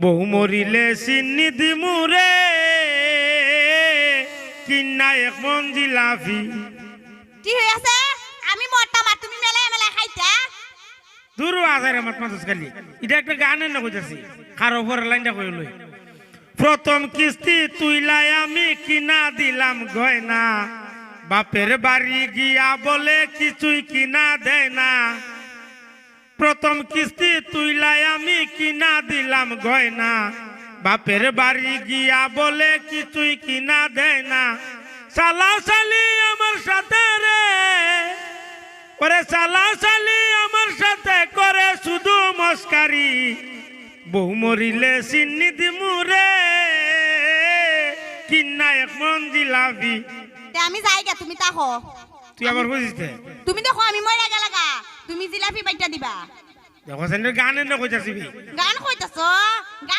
বহু মরিলে চিন্নি দিমুরে কিন্না এক মন জিলাফি কি আছে? আমি মরতাম আর তুমি খাইতা? দূর আজারে মাত মাতুস খালি। এটা একটা গানের না কইতাছি কারও উপর লাইনটা কই লই প্রথম কিস্তি তুইলাই আমি কিনা দিলাম গয়না। বাপের বাড়ি গিয়া বলে কিছুই কিনা দেয় না প্রথম কিস্তি তুইলাই আমি কিনা দিলাম গয়না। বাপের বাড়ি গিয়া বলে কিছুই কিনা দেয় না? সালা সালি আমার সাথে রে। ওরে সালা সালি আমার সাথে করে শুধু মস্কারি। বহু মরিলে চিন্নি দিমুরে কিনা এক মন জিলাপি। আমি যাই গা তুমি তাকো তুই আবার বুঝিস তুমি দেখো আমি মরে গেলা গা তুমি জিলাপি বাইটা দিবা। দেখো গানের না কইতাছি গান কইতাছ